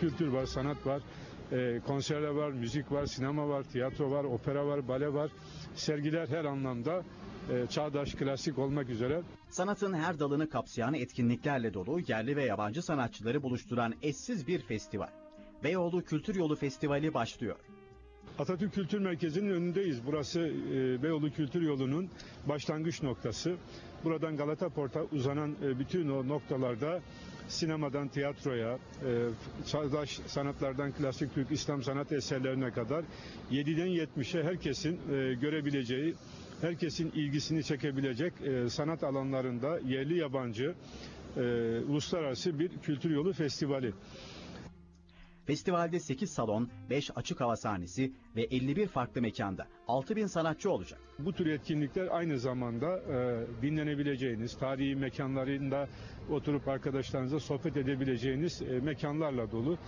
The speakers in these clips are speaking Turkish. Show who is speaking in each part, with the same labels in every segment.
Speaker 1: kültür var, sanat var, e, konserler var, müzik var, sinema var, tiyatro var, opera var, bale var. Sergiler her anlamda e, çağdaş, klasik olmak üzere
Speaker 2: Sanatın her dalını kapsayan etkinliklerle dolu yerli ve yabancı sanatçıları buluşturan eşsiz bir festival. Beyoğlu Kültür Yolu Festivali başlıyor.
Speaker 1: Atatürk Kültür Merkezi'nin önündeyiz. Burası e, Beyoğlu Kültür Yolu'nun başlangıç noktası. Buradan Galata Port'a uzanan e, bütün o noktalarda sinemadan tiyatroya, e, çağdaş sanatlardan klasik Türk İslam sanat eserlerine kadar 7'den 70'e herkesin e, görebileceği, herkesin ilgisini çekebilecek e, sanat alanlarında yerli yabancı e, uluslararası bir kültür yolu festivali.
Speaker 2: Festivalde 8 salon, 5 açık hava sahnesi ve 51 farklı mekanda 6000 sanatçı olacak.
Speaker 1: Bu tür etkinlikler aynı zamanda e, dinlenebileceğiniz, tarihi mekanlarında oturup arkadaşlarınızla sohbet edebileceğiniz e, mekanlarla dolu.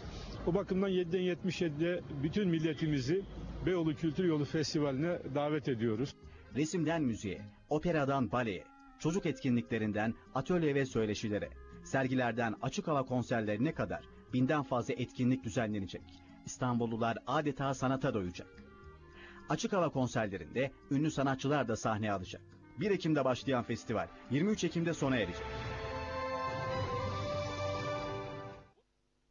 Speaker 1: O bakımdan 7'den 77'de bütün milletimizi Beyoğlu Kültür Yolu Festivali'ne davet ediyoruz.
Speaker 2: Resimden müziğe, operadan baleye, çocuk etkinliklerinden atölye ve söyleşilere, sergilerden açık hava konserlerine kadar binden fazla etkinlik düzenlenecek. İstanbullular adeta sanata doyacak. Açık hava konserlerinde ünlü sanatçılar da sahne alacak. 1 Ekim'de başlayan festival 23 Ekim'de sona erecek.